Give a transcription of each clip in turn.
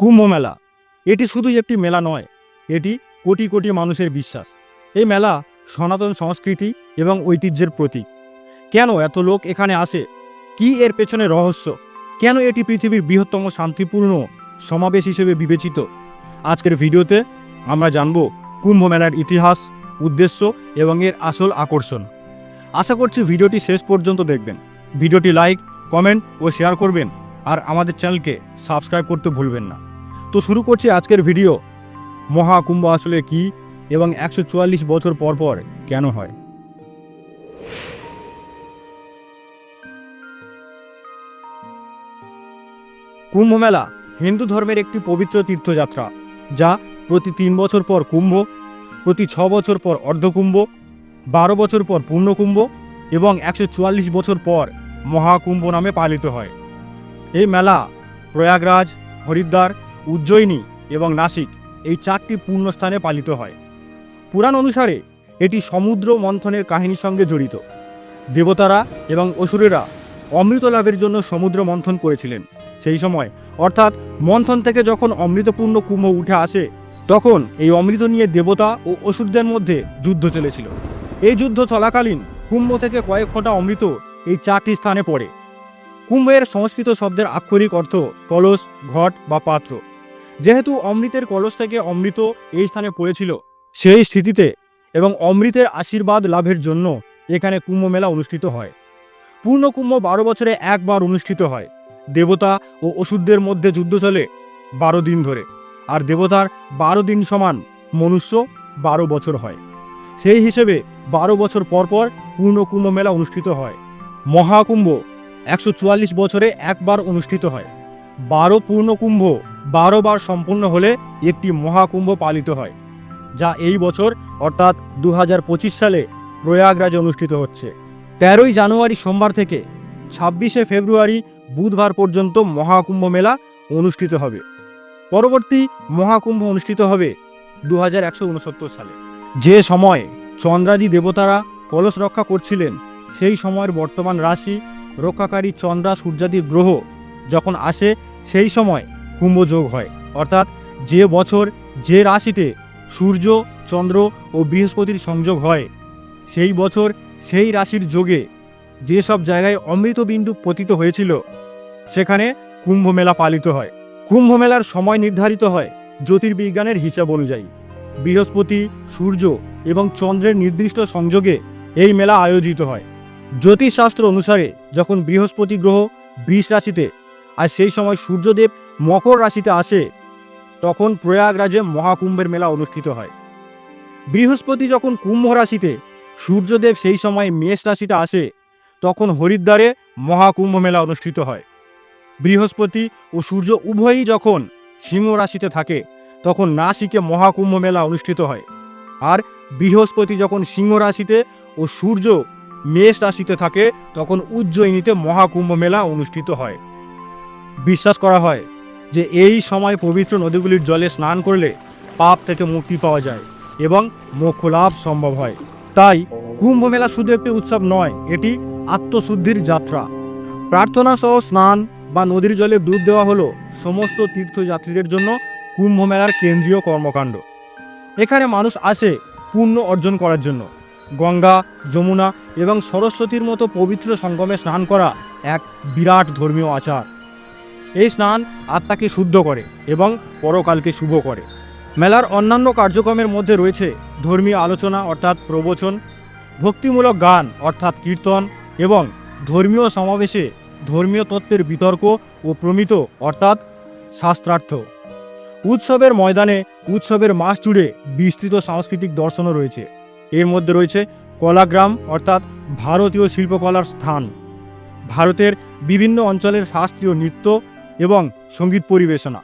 কুম্ভ মেলা এটি শুধুই একটি মেলা নয়, এটি কোটি কোটি মানুষের বিশ্বাস। এই মেলা সনাতন সংস্কৃতি এবং ঐতিহ্যের প্রতীক। কেন এত লোক এখানে আসে? কি এর পেছনে রহস্য? কেন এটি পৃথিবীর বৃহত্তম শান্তিপূর্ণ সমাবেশ হিসেবে বিবেচিত? আজকের ভিডিওতে আমরা জানব কুম্ভ মেলার ইতিহাস, উদ্দেশ্য এবং এর আসল আকর্ষণ। আশা করছি ভিডিওটি শেষ পর্যন্ত দেখবেন। ভিডিওটি লাইক, কমেন্ট ও শেয়ার করবেন। আর আমাদের চ্যানেলকে সাবস্ক্রাইব করতে ভুলবেন না। তো শুরু করছি আজকের ভিডিও। মহাকুম্ভ আসলে কি এবং একশো চুয়াল্লিশ বছর পর পর কেন হয়? কুম্ভ মেলা হিন্দু ধর্মের একটি পবিত্র তীর্থযাত্রা, যা প্রতি তিন বছর পর কুম্ভ, প্রতি ছ বছর পর অর্ধকুম্ভ, বারো বছর পর পূর্ণকুম্ভ এবং একশো চুয়াল্লিশ বছর পর মহাকুম্ভ নামে পালিত হয়। এই মেলা প্রয়াগরাজ, হরিদ্বার উজ্জয়িনী এবং নাসিক এই চারটি পূর্ণস্থানে পালিত হয়। পুরাণ অনুসারে এটি সমুদ্র মন্থনের কাহিনীর সঙ্গে জড়িত। দেবতারা এবং অসুরেরা অমৃত লাভের জন্য সমুদ্র মন্থন করেছিলেন। সেই সময়, অর্থাৎ মন্থন থেকে যখন অমৃতপূর্ণ কুম্ভ উঠে আসে, তখন এই অমৃত নিয়ে দেবতা ও অসুরদের মধ্যে যুদ্ধ চলেছিল। এই যুদ্ধ চলাকালীন কুম্ভ থেকে কয়েক ফোঁটা অমৃত এই চারটি স্থানে পড়ে। কুম্ভের সংস্কৃত শব্দের আক্ষরিক অর্থ কলস, ঘট বা পাত্র। যেহেতু অমৃতের কলস থেকে অমৃত এই স্থানে পড়েছিল, সেই স্থিতিতে এবং অমৃতের আশীর্বাদ লাভের জন্য এখানে কুম্ভ মেলা অনুষ্ঠিত হয়। পূর্ণ কুম্ভ বারো বছরে একবার অনুষ্ঠিত হয়। দেবতা ও অসুরদের মধ্যে যুদ্ধ চলে বারো দিন ধরে, আর দেবতার বারো দিন সমান মনুষ্য বারো বছর হয়। সেই হিসেবে বারো বছর পর পর পূর্ণ কুম্ভ মেলা অনুষ্ঠিত হয়। মহাকুম্ভ একশো চুয়াল্লিশ বছরে একবার অনুষ্ঠিত হয়। বারো পূর্ণ কুম্ভ বারো বার সম্পূর্ণ হলে একটি মহাকুম্ভ পালিত হয়, যা এই বছর, অর্থাৎ দু হাজার পঁচিশ সালে প্রয়াগরাজে অনুষ্ঠিত হচ্ছে। তেরোই জানুয়ারি সোমবার থেকে ছাব্বিশে ফেব্রুয়ারি বুধবার পর্যন্ত মহাকুম্ভ মেলা অনুষ্ঠিত হবে। পরবর্তী মহাকুম্ভ অনুষ্ঠিত হবে দু হাজার একশো উনসত্তর সালে। যে সময় চন্দ্রাদি দেবতারা কলস রক্ষা করছিলেন, সেই সময়ের বর্তমান রাশি রক্ষাকারী চন্দ্রা সূর্যাদি গ্রহ যখন আসে, সেই সময় কুম্ভযোগ হয়। অর্থাৎ যে বছর যে রাশিতে সূর্য, চন্দ্র ও বৃহস্পতির সংযোগ হয়, সেই বছর সেই রাশির যোগে যেসব জায়গায় অমৃত বিন্দু পতিত হয়েছিল, সেখানে কুম্ভ মেলা পালিত হয়। কুম্ভ মেলার সময় নির্ধারিত হয় জ্যোতির্বিজ্ঞানের হিসাব অনুযায়ী। বৃহস্পতি, সূর্য এবং চন্দ্রের নির্দিষ্ট সংযোগে এই মেলা আয়োজিত হয়। জ্যোতিষশাস্ত্র অনুসারে যখন বৃহস্পতি গ্রহ বৃষ রাশিতে আর সেই সময় সূর্যদেব মকর রাশিতে আসে, তখন প্রয়াগরাজে মহাকুম্ভের মেলা অনুষ্ঠিত হয়। বৃহস্পতি যখন কুম্ভ রাশিতে, সূর্যদেব সেই সময় মেষ রাশিতে আসে, তখন হরিদ্বারে মহাকুম্ভ মেলা অনুষ্ঠিত হয়। বৃহস্পতি ও সূর্য উভয়ই যখন সিংহ রাশিতে থাকে, তখন নাসিকে মহাকুম্ভ মেলা অনুষ্ঠিত হয়। আর বৃহস্পতি যখন সিংহ রাশিতে ও সূর্য মেষ রাশিতে থাকে, তখন উজ্জয়িনীতে মহাকুম্ভ মেলা অনুষ্ঠিত হয়। বিশ্বাস করা হয় যে এই সময় পবিত্র নদীগুলির জলে স্নান করলে পাপ থেকে মুক্তি পাওয়া যায় এবং মোক্ষ লাভ সম্ভব হয়। তাই কুম্ভ মেলা শুধু একটি উৎসব নয়, এটি আত্মশুদ্ধির যাত্রা। প্রার্থনা সহ স্নান বা নদীর জলে ডুব দেওয়া হলো সমস্ত তীর্থযাত্রীদের জন্য কুম্ভ মেলার কেন্দ্রীয় কর্মকাণ্ড। এখানে মানুষ আসে পুণ্য অর্জন করার জন্য। গঙ্গা, যমুনা এবং সরস্বতীর মতো পবিত্র সঙ্গমে স্নান করা এক বিরাট ধর্মীয় আচার। এই স্নান আত্মাকে শুদ্ধ করে এবং পরকালকে শুভ করে। মেলার অন্যান্য কার্যক্রমের মধ্যে রয়েছে ধর্মীয় আলোচনা অর্থাৎ প্রবচন, ভক্তিমূলক গান অর্থাৎ কীর্তন এবং ধর্মীয় সমাবেশে ধর্মীয় তত্ত্বের বিতর্ক ও প্রমিত অর্থাৎ শাস্ত্রার্থ। উৎসবের ময়দানে উৎসবের মাস জুড়ে বিস্তৃত সাংস্কৃতিক দর্শনও রয়েছে। এর মধ্যে রয়েছে কলাগ্রাম অর্থাৎ ভারতীয় শিল্পকলার স্থান। ভারতের বিভিন্ন অঞ্চলের শাস্ত্রীয় নৃত্য এবং সংগীত পরিবেশনা।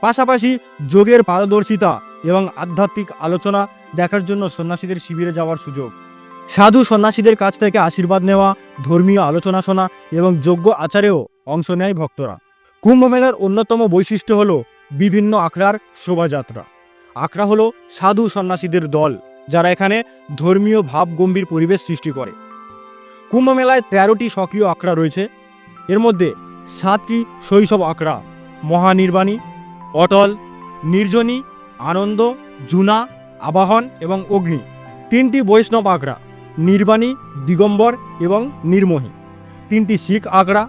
পাশাপাশি যোগের পারদর্শিতা এবং আধ্যাত্মিক আলোচনা দেখার জন্য সন্ন্যাসীদের শিবিরে যাওয়ার সুযোগ। সাধু সন্ন্যাসীদের কাছ থেকে আশীর্বাদ নেওয়া, ধর্মীয় আলোচনা শোনা এবং যোগ্য আচারেও অংশ নেয় ভক্তরা। কুম্ভ মেলার অন্যতম বৈশিষ্ট্য হল বিভিন্ন আখড়ার শোভাযাত্রা। আখড়া হলো সাধু সন্ন্যাসীদের দল, যারা এখানে ধর্মীয় ভাব গম্ভীর পরিবেশ সৃষ্টি করে। কুম্ভ মেলায় তেরোটি সক্রিয় আখড়া রয়েছে। এর মধ্যে সাতটি শৈশব আখড়া মহানির্বাণী, অটল, নির্জনী, আনন্দ, জুনা, আবাহন এবং অগ্নি। তিনটি বৈষ্ণব আখড়া নির্বাণী, দিগম্বর এবং নির্মোহী। তিনটি শিখ আখড়া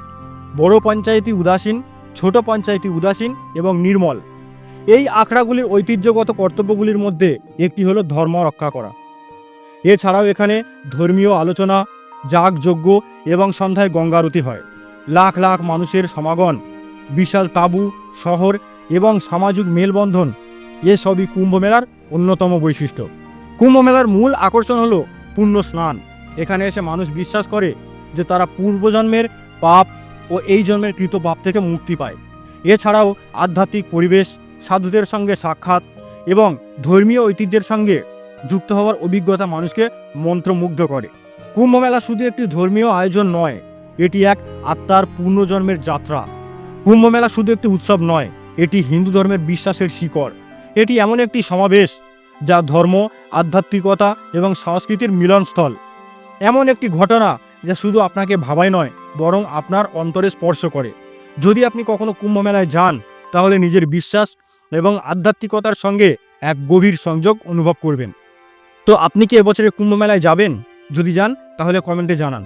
বড় পঞ্চায়েতি উদাসীন, ছোট পঞ্চায়েতি উদাসীন এবং নির্মল। এই আখড়াগুলির ঐতিহ্যগত কর্তব্যগুলির মধ্যে একটি হলো ধর্ম রক্ষা করা। এছাড়াও এখানে ধর্মীয় আলোচনা, যাগযজ্ঞ এবং সন্ধ্যায় গঙ্গারতি হয়। লাখ লাখ মানুষের সমাগম, বিশাল তাঁবু, শহর এবং সামাজিক মেলবন্ধন এসবই কুম্ভ মেলার অন্যতম বৈশিষ্ট্য। কুম্ভ মেলার মূল আকর্ষণ হলো পুণ্য স্নান। এখানে এসে মানুষ বিশ্বাস করে যে তারা পূর্বজন্মের পাপ ও এই জন্মের কৃত পাপ থেকে মুক্তি পায়। এছাড়াও আধ্যাত্মিক পরিবেশ, সাধুদের সঙ্গে সাক্ষাৎ এবং ধর্মীয় ঐতিহ্যের সঙ্গে যুক্ত হওয়ার অভিজ্ঞতা মানুষকে মন্ত্রমুগ্ধ করে। কুম্ভ মেলা শুধু একটি ধর্মীয় আয়োজন নয় এটি এক আত্মার পূর্ণজন্মের যাত্রা। কুম্ভমেলা শুধু একটি উৎসব নয়, এটি হিন্দু ধর্মের বিশ্বাসের শিকড়। এটি এমন একটি সমাবেশ যা ধর্ম, আধ্যাত্মিকতা এবং সংস্কৃতির মিলনস্থল। এমন একটি ঘটনা যা শুধু আপনাকে ভাবায় নয়, বরং আপনার অন্তরে স্পর্শ করে। যদি আপনি কখনো কুম্ভমেলায় যান, তাহলে নিজের বিশ্বাস এবং আধ্যাত্মিকতার সঙ্গে এক গভীর সংযোগ অনুভব করবেন। তো আপনি কি এবছরের কুম্ভমেলায় যাবেন? যদি যান, তাহলে কমেন্টে জানান।